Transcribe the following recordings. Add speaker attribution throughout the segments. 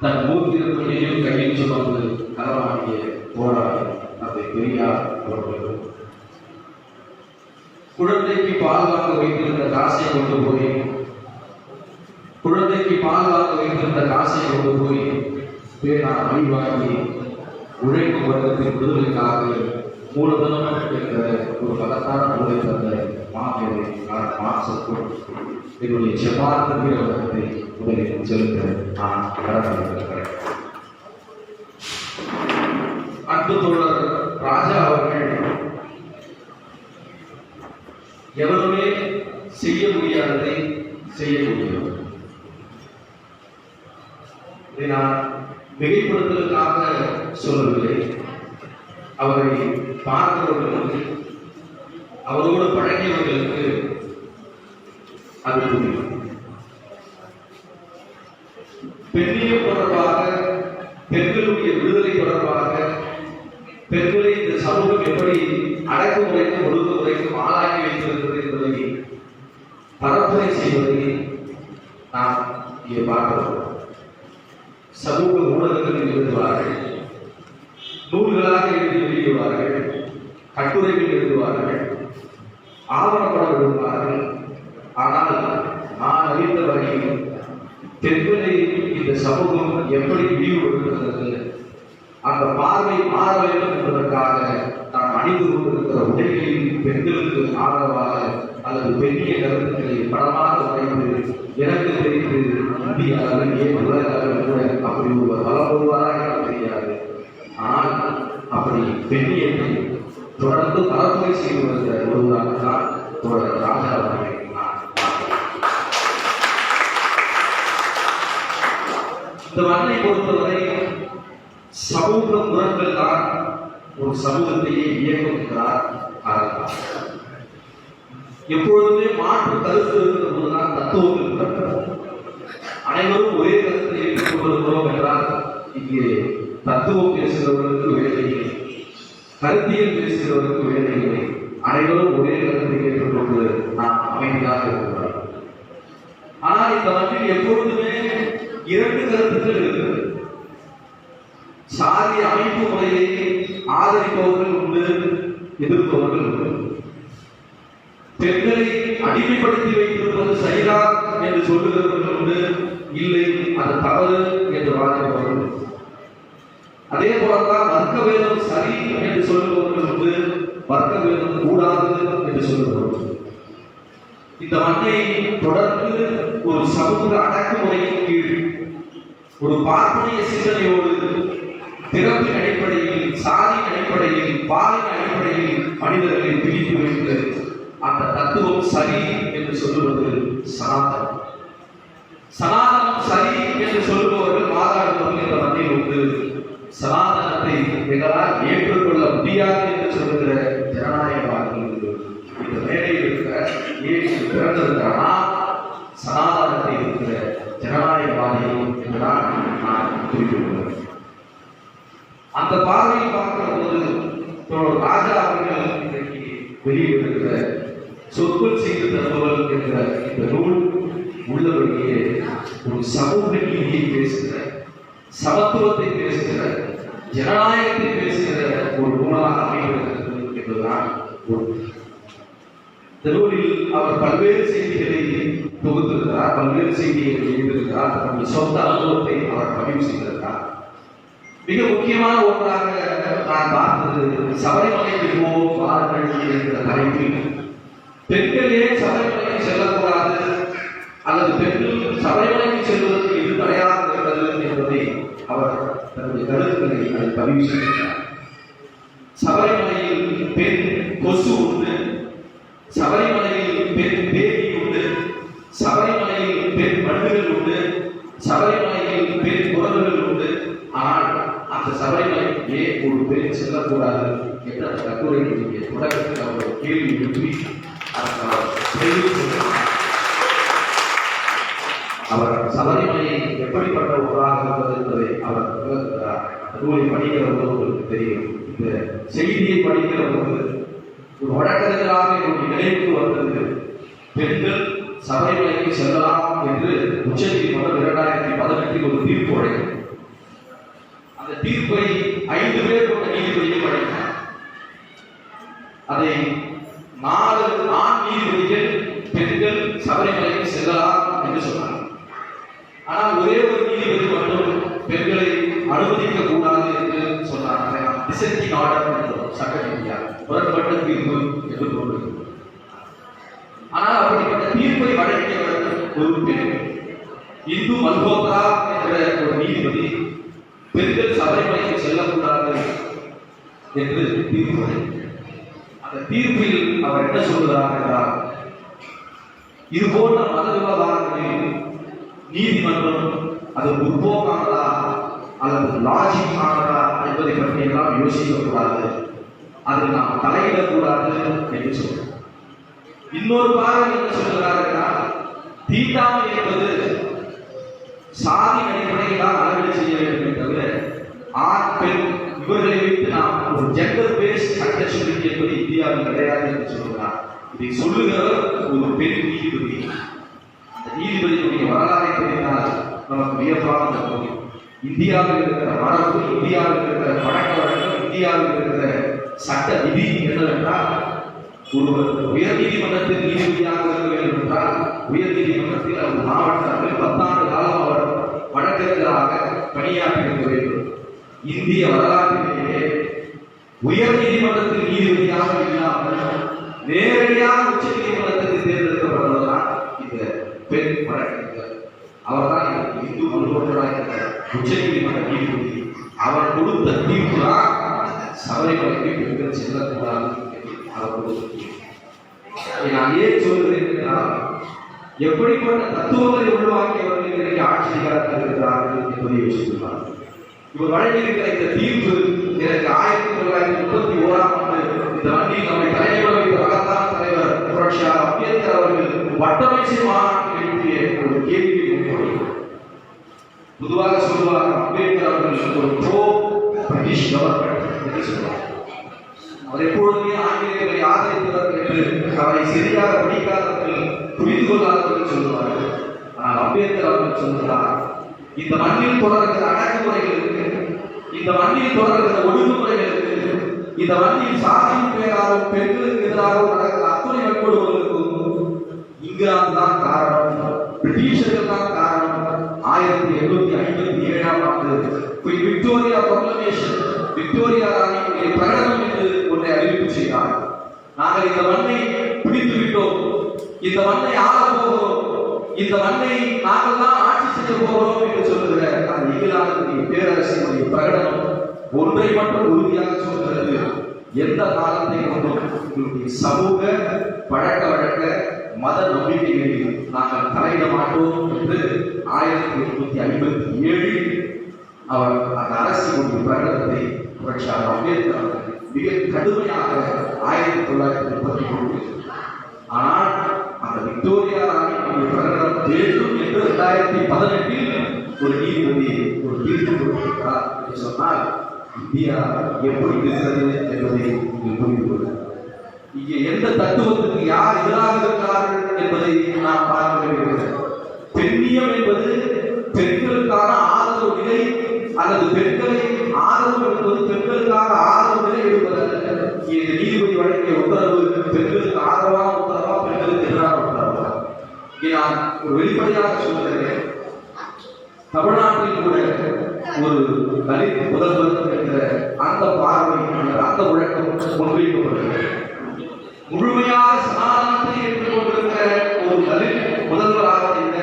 Speaker 1: தன் மூத்திரத்தையும் கையில் சுமந்து களமாடிய போராடி அதை பெரியார் அவர்களும் குழந்தைக்கு பாதுகாக்க வைத்திருந்த காசை கொண்டு போய் குழந்தைக்கு பாதுகாக்க வைத்திருந்த காசை கொண்டு போய் பேனா மை வாங்கி உழைக்கும் வர்க்கத்தின் விடுதலைக்காக மூலதனம் என்கிற ஒரு மகத்தான நூலை தந்த நான் மாசத்தும் என்னுடைய செவ்வாறு உலகத்தை முதலில் செலுத்த நான் கடமைப்பட்டிருக்கிறேன் அன்பு தோழர் ராஜா அவர்கள் எவருமே செய்ய முடியாததை செய்ய முடியும். இதை நான் மிகைப்படுத்துவதற்காக சொல்லவில்லை. அவரை பார்க்கிறவர்களுக்கு அவரோடு பழகியவர்களுக்கு அது புரியும். பெண்ணியம் தொடர்பாக பெண்களுடைய விடுதலை தொடர்பாக பெண்களை இந்த சமூகம் எப்படி அடக்குமுறைக்கும் ஒடுக்குமுறைக்கும் ஆளாக்கி வைத்திருக்கிறது என்பதை பரப்புரை செய்வதை நாம் இங்கே பார்க்கிறோம். சமூக ஊடகங்கள் எழுதுவார்கள் நூல்களாக எழுதி வெளியிடுவார்கள். கட்டுரைகள் எழுதுவார்கள். ஆவணப்பட எழுதுவார்கள் ஆனால் நான் அறிந்த வரையில் பெண்களை இந்த சமூகம் எப்படி இழிவுபடுத்துகிறது அந்த பார்வை மாற வேண்டும் என்பதற்காக நாம் அணிந்து கொண்டிருக்கிற உடைகளில் பெண்களுக்கு ஆதரவாக அல்லது பெரிய கருத்துக்களை படமாக வரைந்து எனக்கு தெரிந்து இந்திய அளவில் ஏன் உலக அளவில் கூட அப்படி ஒரு வருவாராக எனக்கு தெரியாது. ஆனால் அப்படி பெண்ணியத்தை தொடர்ந்து பரப்புரை செய்து வருகிற இந்த மண்ணை பொறுத்தவரை சமூக முரண்கள் தான் ஒரு சமூகத்தையே இயக்குகிறார் காரணம் எப்பொழுதுமே மாற்று கருத்து இருக்கிற போதுதான் தத்துவங்கள் பிறக்கிறது அனைவரும் ஒரே கருத்தை ஏற்றுக்கொண்டிருக்கிறோம் என்றால் இங்கே தத்துவம் பேசுகிறவர்களுக்கு வேலை இல்லை. கருத்தியல் பேசுகிறவர்களுக்கு வேலை இல்லை. அனைவரும் ஒரே கருத்தை ஏற்றுக்கொண்டு நாம் அமைதியாக இருக்கிறார் ஆனால் இந்த மண்ணில் எப்பொழுதுமே இரண்டு கருத்துக்கள் இருக்கிறது சாதி அமைப்பு முறையை ஆதரிப்பவர்கள் உண்டு எதிர்ப்பவர்கள் உண்டு. பெண்களை அடிமைப்படுத்தி வைத்திருப்பது சரிதா என்று சொல்லுகிறவர்கள் உண்டு இல்லை அது தவறு என்று வாதிப்பவர்கள் அதே போலதான் வர்க்க வேதம் சரி என்று சொல்லுபவர்கள் உண்டு வர்க்க வேதம் கூடாது என்று சொல்லுபவர்கள் இந்த மண்ணை தொடர்ந்து ஒரு சமூக அடக்குமுறையின் கீழ் ஒரு பார்ப்பனிய சிந்தனையோடு பிறப்பின் அடிப்படையில் சாதியின் அடிப்படையில் பாலின் அடிப்படையில் மனிதர்களை பிரித்து வைத்து அந்த தத்துவம் சரி என்று சொல்லுவது சனாதனம். சனாதனம் சரி என்று சொல்லுபவர்கள் வாதாடுபவர்கள் இந்த மத்தியில் உண்டு. சனாதனத்தை எங்களால் ஏற்றுக்கொள்ள முடியாது என்று சொல்லுகிற ஜனநாயகம் உண்டு இந்த மேடையில் இருக்கிற பிறந்திருக்கிறானா பிறந்திருக்கிற சனாதனத்தை இருக்கிற ஜனநாயகவாதி என்றுதான் நான் குறிப்பிடுகிறேன். அந்த பார்வையை பார்க்கிற போது தோழர் ராஜா அவர்கள் இன்றைக்கு வெளியிட்டிருக்கிற சொற்கள் செய்து தருபவள் என்ற இந்த நூல் உள்ளவர்களே ஒரு சமூக நீதியை பேசுகிற சமத்துவத்தை பேசுகிற ஜனநாயகத்தை பேசுகிற ஒரு நூலாக அமைகிறது என்பதுதான் ஒரு திருவள்ளில் அவர் பல்வேறு செய்திகளை தொகுத்திருக்கிறார் பல்வேறு செய்திகளை எழுதியிருக்கிறார் தன்னுடைய சொந்த அனுபவத்தை அவர் பதிவு செய்திருக்கிறார். மிக முக்கியமான ஒன்றாக நான் பார்த்தது சபரிமலைக்கு போவோம் வாருங்கள் என்கிற தலைப்பில் பெண்களே சபரிமலைக்கு செல்லக்கூடாது அல்லது பெண்கள் சபரிமலைக்கு செல்வதற்கு இது தடையாக இருக்கிறது என்பதை அவர் தன்னுடைய கருத்துக்களை அதை பதிவு செய்திருக்கிறார் சபரிமலையில் பெண் கொசு உண்டு சபரிமலையில் பெண் பேதி உண்டு சபரிமலையில் பெண் மண்ணுகள் உண்டு சபரிமலையில் பெண் குரல்கள் உண்டு ஆனால் அந்த சபரிமலை ஏன் ஒரு பெண் செல்லக்கூடாது என்ற அந்த கட்டுரை நீங்க தொடக்கத்தில் அவர் கேள்வி எழுப்பி அவர் சபரிமலை எப்படிப்பட்ட ஒன்றாக இருந்தது என்பதை அவர் விளக்குகிறார். நூலை படிக்கிற போது உங்களுக்கு தெரியும். இந்த செய்தியை படிக்கிற போது ஒரு வழக்கறிஞராக என்னுடைய நினைவுக்கு வந்தது. பெண்கள் சபரிமலைக்கு செல்லலாம் என்று உச்சநீதிமன்றம் இரண்டாயிரத்தி பதினெட்டில் ஒரு தீர்ப்பு வழங்கியது அந்த தீர்ப்பை ஐந்து பேர் கொண்ட நீதிபதிகள் வழங்கினார் அதை நாலு ஆண் நீதிபதிகள் பெண்கள் சபரிமலைக்கு செல்லலாம் என்று சொன்னார் ஆனால் ஒரே ஒரு நீதிபதி மட்டும் பெண்களை அனுமதிக்க கூடாது என்று சொன்னார். டிசென்டிங் ஆர்டர் என்று சட்ட ரீதியா முரண்பட்ட தீர்ப்பு என்று பொருள் ஆனால் அப்படிப்பட்ட தீர்ப்பை வழங்கியவர் ஒரு பெண் இந்து மல்ஹோத்ரா என்ற ஒரு நீதிபதி பெண்கள் சபரிமலைக்கு செல்லக்கூடாது என்று தீர்ப்பு வழங்கினார். அந்த தீர்ப்பில் அவர் என்ன சொல்கிறார் என்றால் இது போன்ற மத விவகாரங்களில் நீதிமன்றம் அது முற்போக்கானதா அல்லது லாஜிக் ஆனதா என்பதை பற்றி எல்லாம் யோசிக்கக்கூடாது. அதில் நாம் தலையிடக்கூடாது என்று சொல்றோம் இன்னொரு பார்வை என்ன சொல்கிறார் என்றால் தீண்டாமை என்பது சாதி அடிப்படையில் தான் அளவீடு செய்ய வேண்டும் தவிர ஆண் பெண் இவர்களை வைத்து நாம் ஒரு ஜெண்டர் பேஸ் சட்டச்சுரிமை என்பது இந்தியாவில் கிடையாது என்று சொல்கிறார் இதை சொல்லுகிற ஒரு பெண் நீதிபதி. அந்த நீதிபதியினுடைய வரலாறை தெரிந்தால் நமக்கு வியப்பாக இருக்கும் இந்தியாவில் இருக்கிற மரபு இந்தியாவில் இருக்கிற பழக்க வழக்கம் இந்தியாவில் இருக்கிற சட்ட விதி என்னவென்றால் ஒருவர் உயர் நீதிமன்றத்தில் நீதிபதியாக இருக்க வேண்டும் என்றால் உயர் நீதிமன்றத்தில் அவர் மாவட்டத்தில் பத்தாண்டு காலம் அவர் வழக்கறிஞராக பணியாற்றி இருக்க வேண்டும். இந்திய வரலாற்றிலேயே உயர் நீதிமன்றத்தில் நீதிபதியாக இல்லாமல் நேரடியாக உச்ச நீதிமன்றத்தில் தேர்ந்தெடுக்கப்பட்டவர் இந்த பெண் வழக்கறிஞர். அவர்தான் எனக்கு இந்து மனுவோட்டராக உச்ச நீதிமன்ற நீதிபதி. அவர் கொடுத்த தீர்ப்பு தான் சபரிமலைக்கு பெண்கள் செல்லக்கூடாது அவர் கொடுத்த நான் ஏன் சொல்கிறேன் என்றால் எப்படிப்பட்ட தத்துவங்களை உருவாக்கியவர்கள் இன்றைக்கு ஆட்சி அதிகாரத்தில் இருக்கிறார்கள் என்பதை யோசித்துள்ளார் இவர் வழங்கியிருக்கிற இந்த தீர்ப்பு எனக்கு ஆயிரத்தி தொள்ளாயிரத்தி முப்பத்தி ஓராம் ஆண்டு இந்த வண்டியில் நம்மை தலைவர் தலைவர் புரட்சியார் அம்பேத்கர் அவர்கள் வட்டமைச்சு மாநாட்டில் எழுப்பிய ஒரு கேள்வி பொதுவாக சொல்லுவார் அம்பேத்கர் அவர்கள் ஒரு ப்ரோ பிரிட்டிஷ் கவர்மெண்ட் என்று சொல்வார் அவர் எப்பொழுதுமே ஆங்கிலேயர்களை ஆதரித்தவர் என்று அவரை சரியாக படிக்காதவர்கள் புரிந்து கொள்ளாதவர்கள் சொல்லுவார்கள். ஆனால் அம்பேத்கர் அவர்கள் சொல்கிறார் இந்த மண்ணில் தொடர்கிற அடக்குமுறைகள் இருக்கு இந்த மண்ணில் தொடர்கிற ஒடுக்குமுறைகள் இருக்கு இந்த மண்ணில் சாதியின் பெயராலும் பெண்களுக்கு எதிராகவும் நடக்கிற அத்துணை இங்கிலாந்து தான் காரணம். பிரிட்டிஷர்கள் தான் காரணம். ஆயிரத்தி எண்ணூத்தி ஐம்பத்தி ஏழாம் ஆண்டு. விக்டோரியா ப்ரொக்ளமேஷன் விக்டோரியா ராணியுடைய பிரகடனம் என்று ஒன்றை அறிவிப்பு செய்தார். நாங்கள் இந்த மண்ணை பிடித்து விட்டோம். இந்த மண்ணை ஆள போகிறோம். இந்த மண்ணை நாங்கள் தான் ஆட்சி செய்ய போகிறோம் என்று சொல்லுகிற அந்த இங்கிலாந்து பேரரசினுடைய பிரகடனம் ஒன்றை மட்டும் உறுதியாக சொல்கிறது. எந்த காலத்தை கொண்டும் உங்களுடைய சமூக பழக்க வழக்க மத நம்பிக்கைகளில் நாங்கள் தலையிட மாட்டோம் என்று ஆயிரத்தி எட்நூத்தி ஐம்பத்தி ஏழில் அவர் அந்த அரசினுடைய பிரகடனத்தை புரட்சியாளர் அம்பேத்கர் அவர்கள் மிக கடுமையாக ஆயிரத்தி தொள்ளாயிரத்தி முப்பத்தி மூன்று ஆனால் அந்த விக்டோரியா ராணியினுடைய பிரகடனம் வேண்டும் என்று இரண்டாயிரத்தி பதினெட்டில் ஒரு நீதிபதி ஒரு தீர்ப்பு கொடுத்திருக்கிறார் என்று சொன்னால் இந்தியா எப்படி இருக்கிறது என்பதை நீங்கள் புரிந்து கொள்ள இங்கே எந்த தத்துவத்துக்கு யார் எதிராக இருக்கிறார்கள் என்பதை நாம் பார்க்க வேண்டியிருக்கிறது. பெண்ணியம் என்பது பெண்களுக்கான ஆதரவு நிலை அல்லது பெண்களை ஆதரவு என்பது பெண்களுக்கான ஆதரவு நிலை எடுப்பதல்ல இங்கே இந்த நீதிபதி வழங்கிய உத்தரவு பெண்களுக்கு ஆதரவான உத்தரவா பெண்களுக்கு எதிரான உத்தரவா? இங்கே நான் ஒரு வெளிப்படையாக சொல்கிறேன் தமிழ்நாட்டில் கூட ஒரு தலித் முதல்வர் என்கிற அந்த பார்வை அந்த உழக்கம் முன்வைக்கப்படுகிறது. முழுமையாக சனாதனத்தை ஏற்றுக்கொண்டிருக்கிற ஒரு தலித் முதல்வராக இருந்த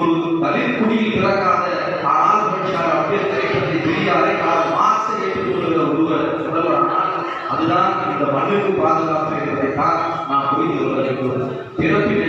Speaker 1: ஒரு தலித் குடியில் பிறக்காத ஆனால் புரட்சியாளர் அம்பேத்கரை பற்றி பெரியாரை கால் மாசை ஏற்றுக்கொள்கிற ஒருவர் முதல்வரானால் அதுதான் இந்த மண்ணுக்கு பாதுகாப்பு என்பதை தான் நாம் புரிந்து கொள்ள வேண்டும். பிறப்பினை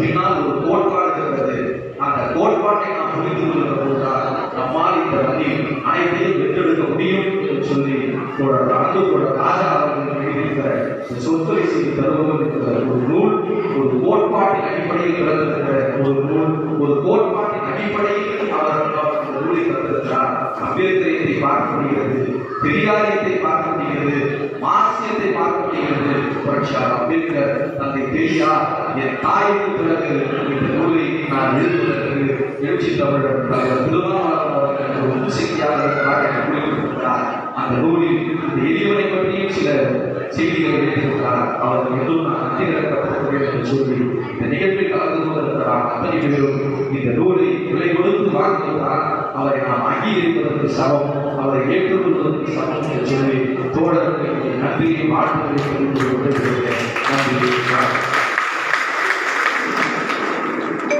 Speaker 1: பின்னால் ஒரு கோட்பாடு இருக்கிறது. அந்த கோட்பாட்டை நாம் புரிந்து கொள்கிற போதுதான் நம்மால் இந்த மண்ணில் அனைத்தையும் வெற்றெடுக்க முடியும் என்று சொல்லி தோழர் அன்பு தோழர் ராஜா அவர்கள் எழுதியிருக்கிற இந்த சொற்களை செய்து என்கிற ஒரு நூல் ஒரு கோட்பாட்டின் அடிப்படையில் பிறந்திருக்கிற ஒரு நூல் ஒரு கோட்பாட்டின் அடிப்படையில் அவர் இந்த நூலை தந்திருக்கிறார். அம்பேத்கரியத்தை பார்க்க முடிகிறது பெரியாரியத்தை பார்க்க முடிகிறது மார்க்சியத்தை பார்க்க முடிகிறது தந்தை பெரியார் என் தாய்க்கு பிறகு இந்த நூலை நான் எழுதுவதற்கு எழுச்சி தமிழர் தலைவர் திருமாவளவன் அவர்கள் ஒரு உந்து சக்தியாக இருக்கிறார் என்று குறிப்பிட்டிருக்கிறார். அந்த நூலில் இந்த எளியவனை பற்றியும் சில செய்திகளை எழுதியிருக்கிறார் அவர் எதுவும் நான் நன்றி என்று சொல்லி இந்த நிகழ்வில் கலந்து கொண்டிருக்கிறார். அத்தனை பேரும் இந்த நூலை விலை கொடுத்து வாங்குவதால் அவரை நாம் அங்கீகரிப்பதற்கு சமம். அவரை ஏற்றுக்கொள்வதற்கு சமம் என்று சொல்லி தோழர்களுக்கு நன்றியை வாழ்த்துக்களை தெரிவித்துக் கொண்டிருக்கிறேன் நன்றி